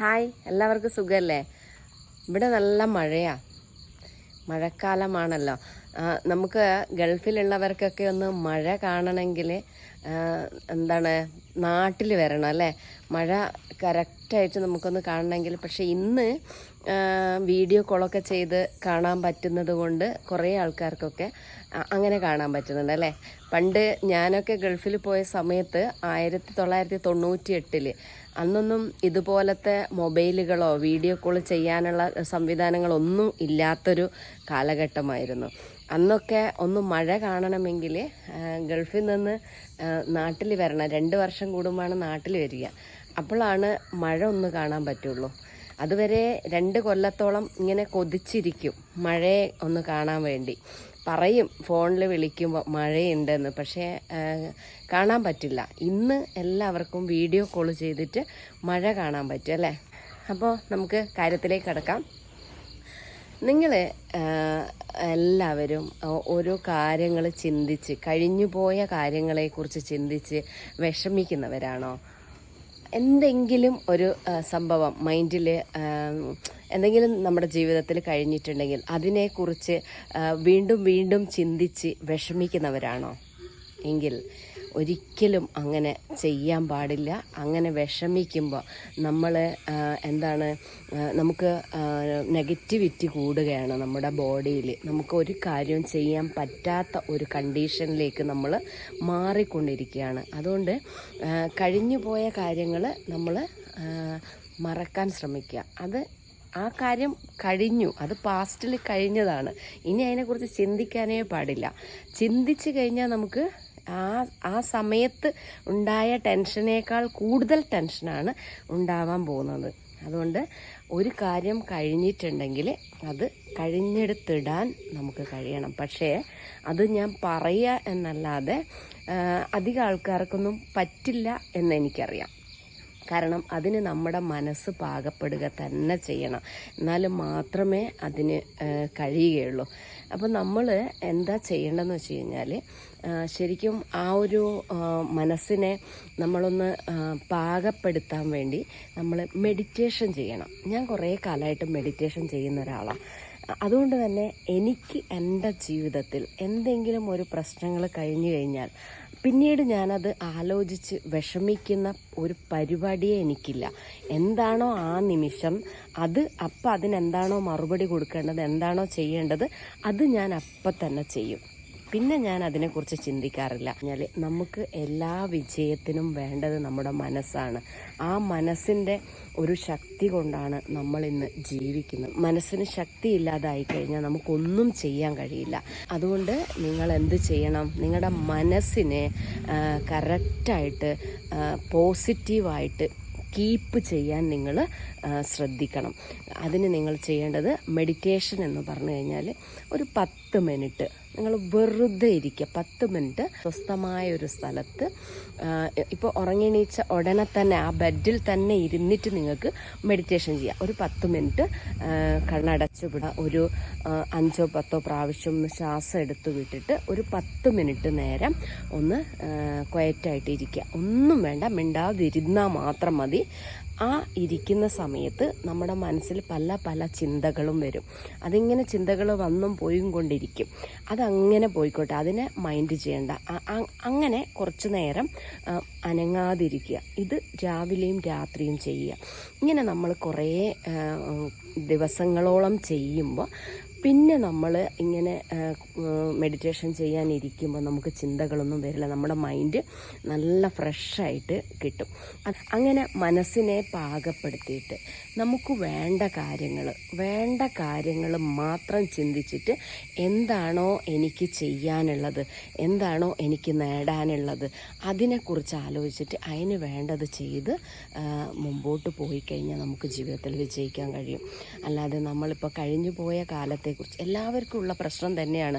Hi എല്ലാവർക്കും സുഖമല്ലേ ഇവിടെ നല്ല മഴയാ. മഴക്കാലമാണല്ലോ. നമുക്ക് ഗൾഫിലുള്ളവർക്കൊക്കെ ഒന്ന് മഴ കാണണമെങ്കിൽ എന്താണ് നാട്ടിൽ വരണം അല്ലേ? മഴ കറക്റ്റായിട്ട് നമുക്കൊന്ന് കാണണമെങ്കിൽ പക്ഷേ ഇന്ന് വീഡിയോ കോളൊക്കെ ചെയ്ത് കാണാൻ പറ്റുന്നത് കൊണ്ട് കുറേ ആൾക്കാർക്കൊക്കെ അങ്ങനെ കാണാൻ പറ്റുന്നുണ്ട് അല്ലേ? പണ്ട് ഞാനൊക്കെ ഗൾഫിൽ പോയ സമയത്ത് ആയിരത്തി തൊള്ളായിരത്തി തൊണ്ണൂറ്റി എട്ടിൽ അന്നൊന്നും ഇതുപോലത്തെ മൊബൈലുകളോ വീഡിയോ കോൾ ചെയ്യാനുള്ള സംവിധാനങ്ങളൊന്നും ഇല്ലാത്തൊരു കാലഘട്ടമായിരുന്നു. അന്നൊക്കെ ഒന്ന് മഴ കാണണമെങ്കിൽ ഗൾഫിൽ നിന്ന് നാട്ടിൽ വരണം. രണ്ട് വർഷം കൂടുമ്പോഴാണ് നാട്ടിൽ വരിക. അപ്പോഴാണ് മഴ ഒന്ന് കാണാൻ പറ്റുള്ളൂ. അതുവരെ രണ്ട് കൊല്ലത്തോളം ഇങ്ങനെ കൊതിച്ചിരിക്കും മഴയെ ഒന്ന് കാണാൻ വേണ്ടി. പറയും ഫോണിൽ വിളിക്കുമ്പോൾ മഴയുണ്ടെന്ന്. പക്ഷേ കാണാൻ പറ്റില്ല. ഇന്ന് എല്ലാവർക്കും വീഡിയോ കോൾ ചെയ്തിട്ട് മഴ കാണാൻ പറ്റും അല്ലേ? അപ്പോൾ നമുക്ക് കാര്യത്തിലേക്ക് കിടക്കാം. നിങ്ങൾ എല്ലാവരും ഓരോ കാര്യങ്ങൾ ചിന്തിച്ച് കഴിഞ്ഞു പോയ കാര്യങ്ങളെക്കുറിച്ച് ചിന്തിച്ച് വിഷമിക്കുന്നവരാണോ? എന്തെങ്കിലും ഒരു സംഭവം മൈൻഡിൽ എന്തെങ്കിലും നമ്മുടെ ജീവിതത്തിൽ കഴിഞ്ഞിട്ടുണ്ടെങ്കിൽ അതിനെക്കുറിച്ച് വീണ്ടും വീണ്ടും ചിന്തിച്ച് വിഷമിക്കുന്നവരാണോ? എങ്കിൽ ഒരിക്കലും അങ്ങനെ ചെയ്യാൻ പാടില്ല. അങ്ങനെ വിഷമിക്കുമ്പോൾ നമ്മൾ എന്താണ് നമുക്ക് നെഗറ്റിവിറ്റി കൂടുകയാണ് നമ്മുടെ ബോഡിയിൽ നമുക്ക് ഒരു കാര്യവും ചെയ്യാൻ പറ്റാത്ത ഒരു കണ്ടീഷനിലേക്ക് നമ്മൾ മാറിക്കൊണ്ടിരിക്കുകയാണ്. അതുകൊണ്ട് കഴിഞ്ഞു പോയ കാര്യങ്ങൾ നമ്മൾ മറക്കാൻ ശ്രമിക്കുക. അത് ആ കാര്യം കഴിഞ്ഞു. അത് പാസ്റ്റിൽ കഴിഞ്ഞതാണ്. ഇനി അതിനെക്കുറിച്ച് ചിന്തിക്കാനേ പാടില്ല. ചിന്തിച്ച് കഴിഞ്ഞാൽ നമുക്ക് ആ ആ സമയത്ത് ഉണ്ടായ ടെൻഷനേക്കാൾ കൂടുതൽ ടെൻഷനാണ് ഉണ്ടാവാൻ പോകുന്നത്. അതുകൊണ്ട് ഒരു കാര്യം കഴിഞ്ഞിട്ടുണ്ടെങ്കിൽ അത് കഴിഞ്ഞെടുത്തിടാൻ നമുക്ക് കഴിയണം. പക്ഷേ അത് ഞാൻ പറയുക എന്നല്ലാതെ അധിക ആൾക്കാർക്കൊന്നും പറ്റില്ല എന്ന് എനിക്കറിയാം. കാരണം അതിന് നമ്മുടെ മനസ്സ് പാകപ്പെടുക തന്നെ ചെയ്യണം. എന്നാൽ മാത്രമേ അതിന് കഴിയുകയുള്ളൂ. അപ്പോൾ നമ്മൾ എന്താ ചെയ്യേണ്ടതെന്ന് വെച്ച് കഴിഞ്ഞാൽ ശരിക്കും ആ ഒരു മനസ്സിനെ നമ്മളൊന്ന് പാകപ്പെടുത്താൻ വേണ്ടി നമ്മൾ മെഡിറ്റേഷൻ ചെയ്യണം. ഞാൻ കുറേ കാലമായിട്ട് മെഡിറ്റേഷൻ ചെയ്യുന്ന ഒരാളാണ് അതുകൊണ്ട് തന്നെ എനിക്ക് എന്റെ ജീവിതത്തിൽ എന്തെങ്കിലും ഒരു പ്രശ്നങ്ങൾ കഴിഞ്ഞു കഴിഞ്ഞാൽ പിന്നീട് ഞാനത് ആലോചിച്ച് വിഷമിക്കുന്ന ഒരു പരിപാടിയെ എനിക്കില്ല. എന്താണോ ആ നിമിഷം അത് അപ്പം അതിനെന്താണോ മറുപടി കൊടുക്കേണ്ടത് എന്താണോ ചെയ്യേണ്ടത് അത് ഞാൻ അപ്പം തന്നെ ചെയ്യും. പിന്നെ ഞാൻ അതിനെക്കുറിച്ച് ചിന്തിക്കാറില്ല. പറഞ്ഞാൽ നമുക്ക് എല്ലാ വിജയത്തിനും വേണ്ടത് നമ്മുടെ മനസ്സാണ്. ആ മനസ്സിന്റെ ഒരു ശക്തി കൊണ്ടാണ് നമ്മൾ ഇന്ന് ജീവിക്കുന്നത്. മനസ്സിന് ശക്തി ഇല്ലാതായി കഴിഞ്ഞാൽ നമുക്കൊന്നും ചെയ്യാൻ കഴിയില്ല. അതുകൊണ്ട് നിങ്ങൾ എന്ത് ചെയ്യണം? നിങ്ങളുടെ മനസ്സിനെ കറക്റ്റായിട്ട് പോസിറ്റീവായിട്ട് കീപ്പ് ചെയ്യാൻ നിങ്ങൾ ശ്രദ്ധിക്കണം. അതിന് നിങ്ങൾ ചെയ്യേണ്ടത് മെഡിറ്റേഷൻ എന്ന് പറഞ്ഞു കഴിഞ്ഞാൽ ഒരു പത്ത് മിനിറ്റ് നിങ്ങൾ വെറുതെ ഇരിക്കുക. പത്ത് മിനിറ്റ് സ്വസ്ഥമായ ഒരു സ്ഥലത്ത് ഇപ്പോൾ ഉറങ്ങിണീച്ച ഉടനെ തന്നെ ആ ബെഡിൽ തന്നെ ഇരുന്നിട്ട് നിങ്ങൾക്ക് മെഡിറ്റേഷൻ ചെയ്യാം. ഒരു പത്ത് മിനിറ്റ് കണ്ണടച്ചു വിടുക ഒരു അഞ്ചോ പത്തോ പ്രാവശ്യം ശ്വാസം എടുത്ത് വിട്ടിട്ട് ഒരു പത്ത് മിനിറ്റ് നേരം ഒന്ന് ക്വയറ്റായിട്ട് ഇരിക്കുക ഒന്നും വേണ്ട മിണ്ടാതിരുന്നാൽ മാത്രം മതി. ആ ഇരിക്കുന്ന സമയത്ത് നമ്മുടെ മനസ്സിൽ പല പല ചിന്തകളും വരും. അതിങ്ങനെ ചിന്തകൾ വന്നും പോയും കൊണ്ടിരിക്കും. അതങ്ങനെ പോയിക്കോട്ടെ അതിനെ മൈൻഡ് ചെയ്യണ്ട. അങ്ങനെ കുറച്ച് നേരം അനങ്ങാതിരിക്കുക. ഇത് രാവിലെയും രാത്രിയും ചെയ്യുക. ഇങ്ങനെ നമ്മൾ കുറേ ദിവസങ്ങളോളം ചെയ്യുമ്പോൾ പിന്നെ നമ്മൾ ഇങ്ങനെ മെഡിറ്റേഷൻ ചെയ്യാനിരിക്കുമ്പോൾ നമുക്ക് ചിന്തകളൊന്നും വരില്ല. നമ്മുടെ മൈൻഡ് നല്ല ഫ്രഷായിട്ട് കിട്ടും. അങ്ങനെ മനസ്സിനെ പാകപ്പെടുത്തിയിട്ട് നമുക്ക് വേണ്ട കാര്യങ്ങൾ വേണ്ട കാര്യങ്ങൾ മാത്രം ചിന്തിച്ചിട്ട് എന്താണോ എനിക്ക് ചെയ്യാനുള്ളത് എന്താണോ എനിക്ക് നേടാനുള്ളത് അതിനെക്കുറിച്ച് ആലോചിച്ചിട്ട് അതിന് വേണ്ടത് ചെയ്ത് മുമ്പോട്ട് പോയി കഴിഞ്ഞാൽ നമുക്ക് ജീവിതത്തിൽ വിജയിക്കാൻ കഴിയും. അല്ലാതെ നമ്മളിപ്പോൾ കഴിഞ്ഞു പോയ കാലത്തെക്കുറിച്ച് എല്ലാവർക്കും ഉള്ള പ്രശ്നം തന്നെയാണ്.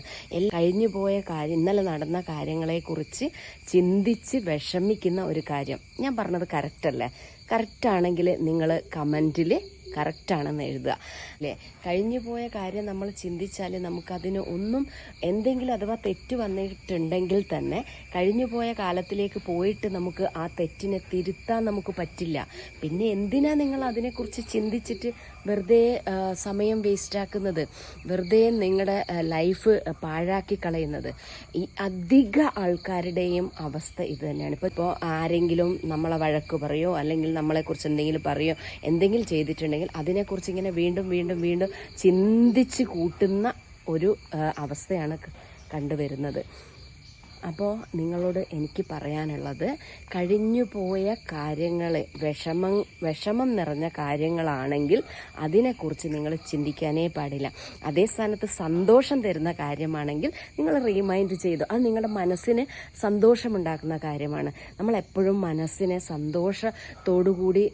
കഴിഞ്ഞു പോയ കാര്യം ഇന്നലെ നടന്ന കാര്യങ്ങളെക്കുറിച്ച് ചിന്തിച്ച് വിഷമിക്കുന്ന ഒരു കാര്യം. ഞാൻ പറഞ്ഞത് കറക്റ്റ് അല്ലേ? കറക്റ്റാണെങ്കിൽ നിങ്ങൾ കമന്റിൽ കറക്റ്റാണെന്ന് എഴുതുക. അല്ലേ? കഴിഞ്ഞു പോയ കാര്യം നമ്മൾ ചിന്തിച്ചാൽ നമുക്കതിന് ഒന്നും എന്തെങ്കിലും അഥവാ തെറ്റ് വന്നിട്ടുണ്ടെങ്കിൽ തന്നെ കഴിഞ്ഞു പോയ കാലത്തിലേക്ക് പോയിട്ട് നമുക്ക് ആ തെറ്റിനെ തിരുത്താൻ നമുക്ക് പറ്റില്ല. പിന്നെ എന്തിനാ നിങ്ങൾ അതിനെക്കുറിച്ച് ചിന്തിച്ചിട്ട് വെറുതെ സമയം വേസ്റ്റാക്കുന്നത്? വെറുതെ നിങ്ങളുടെ ലൈഫ് പാഴാക്കി കളയുന്നത്? ഈ അധിക ആൾക്കാരുടെയും അവസ്ഥ ഇത് തന്നെയാണ്. ഇപ്പോൾ ഇപ്പോൾ ആരെങ്കിലും നമ്മളെ വഴക്ക് പറയോ? അല്ലെങ്കിൽ നമ്മളെക്കുറിച്ച് എന്തെങ്കിലും പറയോ? എന്തെങ്കിലും ചെയ്തിട്ടുണ്ടെങ്കിൽ അതിനെക്കുറിച്ച് ഇങ്ങനെ വീണ്ടും വീണ്ടും വീണ്ടും ചിന്തിച്ച് കൂട്ടുന്ന ഒരു അവസ്ഥയാണ് കണ്ടുവരുന്നത്. അപ്പോൾ നിങ്ങളോട് എനിക്ക് പറയാനുള്ളത് കഴിഞ്ഞു പോയ കാര്യങ്ങളെ വിഷമം വിഷമം നിറഞ്ഞ കാര്യങ്ങളാണെങ്കിൽ അതിനെക്കുറിച്ച് നിങ്ങൾ ചിന്തിക്കാനേ പാടില്ല. അതേ സ്ഥാനത്ത് സന്തോഷം തരുന്ന കാര്യമാണെങ്കിൽ നിങ്ങൾ റീമൈൻഡ് ചെയ്തു. അത് നിങ്ങളുടെ മനസ്സിന് സന്തോഷമുണ്ടാക്കുന്ന കാര്യമാണ്. നമ്മൾ എപ്പോഴും മനസ്സിനെ സന്തോഷത്തോടുകൂടി കൂടി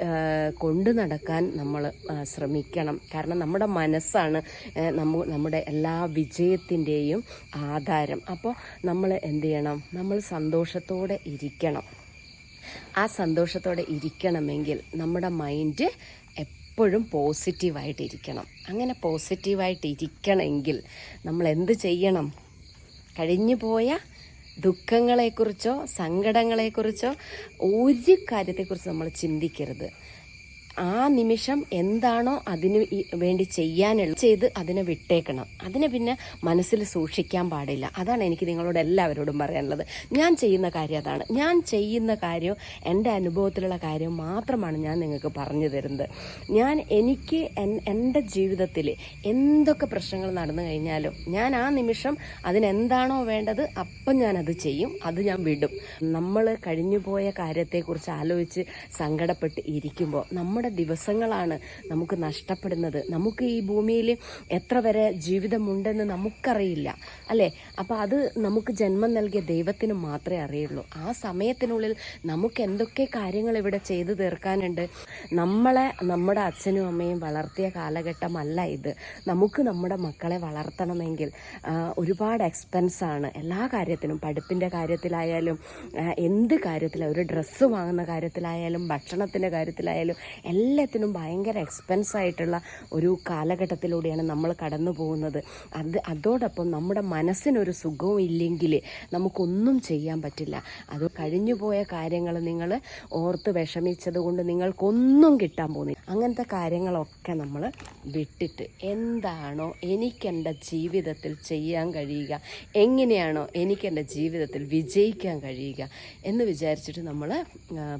കൊണ്ടു നടക്കാൻ നമ്മൾ ശ്രമിക്കണം. കാരണം നമ്മുടെ മനസ്സാണ് നമ്മുടെ എല്ലാ വിജയത്തിന്റെയും ആധാരം. അപ്പോൾ നമ്മൾ എന്ത് ചെയ്യണം. നമ്മൾ സന്തോഷത്തോടെ ഇരിക്കണം. ആ സന്തോഷത്തോടെ ഇരിക്കണമെങ്കിൽ നമ്മുടെ മൈൻഡ് എപ്പോഴും പോസിറ്റീവായിട്ടിരിക്കണം അങ്ങനെ പോസിറ്റീവായിട്ട് ഇരിക്കണമെങ്കിൽ നമ്മൾ എന്ത് ചെയ്യണം? കഴിഞ്ഞു പോയ ദുഃഖങ്ങളെക്കുറിച്ചോ സങ്കടങ്ങളെക്കുറിച്ചോ ഒരു കാര്യത്തെക്കുറിച്ച് നമ്മൾ ചിന്തിക്കരുത്. ആ നിമിഷം എന്താണോ അതിന് വേണ്ടി ചെയ്യാനുള്ള ചെയ്ത് അതിനെ വിട്ടേക്കണം. അതിനെ പിന്നെ മനസ്സിൽ സൂക്ഷിക്കാൻ പാടില്ല. അതാണ് എനിക്ക് നിങ്ങളോട് എല്ലാവരോടും പറയാനുള്ളത്. ഞാൻ ചെയ്യുന്ന കാര്യം അതാണ്. ഞാൻ ചെയ്യുന്ന കാര്യം എന്റെ അനുഭവത്തിലുള്ള കാര്യം മാത്രമാണ് ഞാൻ നിങ്ങൾക്ക് പറഞ്ഞു തരുന്നത്. ഞാൻ എനിക്ക് എൻ- എന്റെ ജീവിതത്തിൽ എന്തൊക്കെ പ്രശ്നങ്ങൾ നടന്നു കഴിഞ്ഞാലും ഞാൻ ആ നിമിഷം അതിനെന്താണോ വേണ്ടത് അപ്പം ഞാൻ അത് ചെയ്യും. അത് ഞാൻ വിടും. നമ്മൾ കഴിഞ്ഞു പോയ കാര്യത്തെക്കുറിച്ച് ആലോചിച്ച് സങ്കടപ്പെട്ട് ഇരിക്കുമ്പോൾ നമ്മുടെ ദിവസങ്ങളാണ് നമുക്ക് നഷ്ടപ്പെടുന്നത്. നമുക്ക് ഈ ഭൂമിയിൽ എത്ര വരെ ജീവിതമുണ്ടെന്ന് നമുക്കറിയില്ല അല്ലേ? അപ്പോൾ അത് നമുക്ക് ജന്മം നൽകിയ ദൈവത്തിന് മാത്രമേ അറിയുള്ളൂ. ആ സമയത്തിനുള്ളിൽ നമുക്ക് എന്തൊക്കെ കാര്യങ്ങൾ ഇവിടെ ചെയ്തു തീർക്കാനുണ്ട്? നമ്മളെ നമ്മുടെ അച്ഛനും അമ്മയും വളർത്തിയ കാലഘട്ടമല്ല ഇത്. നമുക്ക് നമ്മുടെ മക്കളെ വളർത്തണമെങ്കിൽ ഒരുപാട് എക്സ്പെൻസാണ് എല്ലാ കാര്യത്തിനും പഠിപ്പിന്റെ കാര്യത്തിലായാലും എന്ത് കാര്യത്തിലും ഒരു ഡ്രസ്സ് വാങ്ങുന്ന കാര്യത്തിലായാലും ഭക്ഷണത്തിന്റെ കാര്യത്തിലായാലും എല്ലാത്തിനും ഭയങ്കര എക്സ്പെൻസ് ആയിട്ടുള്ള ഒരു കാലഘട്ടത്തിലൂടെയാണ് നമ്മൾ കടന്നു പോകുന്നത്. അത് അതോടൊപ്പം നമ്മുടെ മനസ്സിനൊരു സുഖവും ഇല്ലെങ്കിൽ നമുക്കൊന്നും ചെയ്യാൻ പറ്റില്ല. അത് കഴിഞ്ഞുപോയ കാര്യങ്ങൾ നിങ്ങൾ ഓർത്ത് വിഷമിച്ചത് കൊണ്ട് നിങ്ങൾക്കൊന്നും കിട്ടാൻ പോകുന്നില്ല. അങ്ങനത്തെ കാര്യങ്ങളൊക്കെ നമ്മൾ വിട്ടിട്ട് എന്താണോ എനിക്കെന്റെ ജീവിതത്തിൽ ചെയ്യാൻ കഴിയുക എങ്ങനെയാണോ എനിക്കെന്റെ ജീവിതത്തിൽ വിജയിക്കാൻ കഴിയുക എന്ന് വിചാരിച്ചിട്ട് നമ്മൾ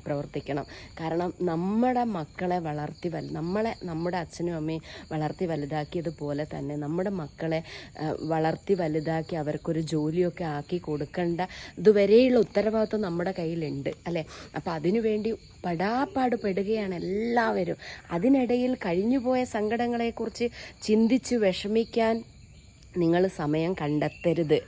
പ്രവർത്തിക്കണം. കാരണം നമ്മുടെ മക്കളെ വളർത്തി വല നമ്മളെ നമ്മുടെ അച്ഛനും അമ്മയും വളർത്തി വലുതാക്കിയതുപോലെ തന്നെ നമ്മുടെ മക്കളെ വളർത്തി വലുതാക്കി അവർക്കൊരു ജോലിയൊക്കെ ആക്കി കൊടുക്കേണ്ട ഇതുവരെയുള്ള ഉത്തരവാദിത്വം നമ്മുടെ കയ്യിലുണ്ട് അല്ലേ? അപ്പം അതിനുവേണ്ടി പടാപ്പാട് പെടുകയാണ് എല്ലാവരും. അതിനിടയിൽ കഴിഞ്ഞുപോയ സങ്കടങ്ങളെക്കുറിച്ച് ചിന്തിച്ച് വിഷമിക്കാൻ നിങ്ങൾ സമയം കണ്ടെത്തരുത്.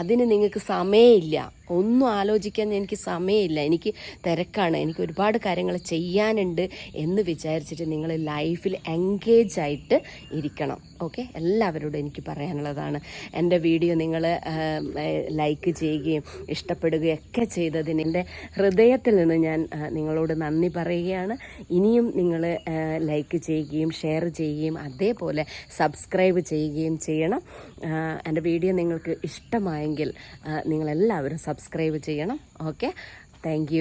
അതിന് നിങ്ങൾക്ക് സമയമില്ല. ഒന്നും ആലോചിക്കാൻ എനിക്ക് സമയമില്ല. എനിക്ക് തിരക്കാണ്. എനിക്ക് ഒരുപാട് കാര്യങ്ങൾ ചെയ്യാനുണ്ട് എന്ന് വിചാരിച്ചിട്ട് നിങ്ങൾ ലൈഫിൽ എൻഗേജ് ആയിട്ട് ഇരിക്കണം. ഓക്കെ എല്ലാവരോടും എനിക്ക് പറയാനുള്ളതാണ്. എന്റെ വീഡിയോ നിങ്ങൾ ലൈക്ക് ചെയ്യുകയും ഇഷ്ടപ്പെടുകയും ഒക്കെ ചെയ്തതിന് എന്റെ ഹൃദയത്തിൽ നിന്ന് ഞാൻ നിങ്ങളോട് നന്ദി പറയുകയാണ്. ഇനിയും നിങ്ങൾ ലൈക്ക് ചെയ്യുകയും ഷെയർ ചെയ്യുകയും അതേപോലെ സബ്സ്ക്രൈബ് ചെയ്യുകയും ചെയ്യണം. എന്റെ വീഡിയോ നിങ്ങൾക്ക് ഇഷ്ടമായെങ്കിൽ ആ, നിങ്ങളെല്ലാവരും സബ്സ്ക്രൈബ് ചെയ്യണം. Okay thank